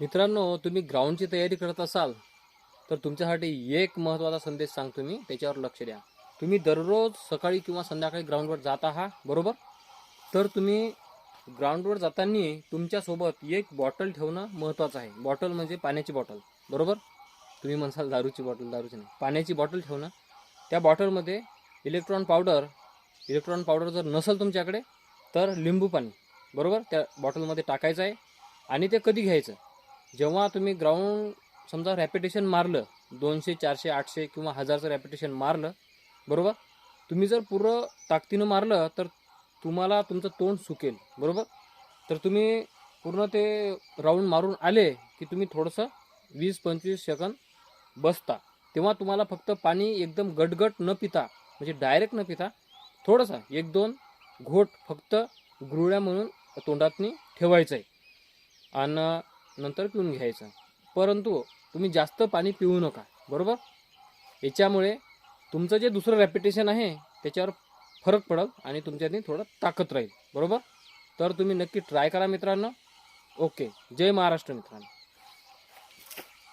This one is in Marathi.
मित्रांनो तुम्ही ग्राउंडची तयारी करत असाल तर तुमच्यासाठी एक महत्त्वाचा संदेश सांगतो मी त्याच्यावर लक्ष द्या. तुम्ही दररोज सकाळी किंवा संध्याकाळी ग्राउंडवर जात आहात बरोबर? तर तुम्ही ग्राउंडवर जाताना तुमच्यासोबत एक बॉटल ठेवणं महत्त्वाचं आहे. बॉटल म्हणजे पाण्याची बॉटल बरोबर? तुम्ही म्हणसाल दारूची बॉटल दारूची नाही. पाण्याची बॉटल ठेवणं. त्या बॉटलमध्ये इलेक्ट्रॉन पावडर इलेक्ट्रॉन पावडर जर नसेल तुमच्याकडे तर लिंबू पाणी बरोबर? त्या बॉटलमध्ये टाकायचं आहे आणि ते कधी घ्यायचं? जेव्हा तुम्ही ग्राउंड समजा रॅपिटेशन मारलं दोनशे चारशे आठशे किंवा हजारचं रॅपिटेशन मारलं बरोबर? तुम्ही जर पुरं ताकदीनं मारलं तर तुम्हाला तुमचं तोंड सुकेल बरोबर? तर तुम्ही पूर्ण ते राऊंड मारून आले की तुम्ही थोडंसं वीस पंचवीस सेकंद बसता. तेव्हा तुम्हाला फक्त पाणी एकदम गटगट न पिता म्हणजे डायरेक्ट न पिता थोडंसं एक दोन घोट फक्त गुरुळ्या म्हणून तोंडातनी ठेवायचं आहे आणि नंतर पिऊन घ्यायचं. परंतु तुम्ही जास्त पाणी पिऊ नका बरोबर? याच्यामुळे तुमचं जे दुसरं रॅपिटेशन आहे त्याच्यावर फरक पडल आणि तुमच्यानी थोडं ताकद राहील बरोबर? तर तुम्ही नक्की ट्राय करा मित्रांनो. ओके जय महाराष्ट्र मित्रांनो.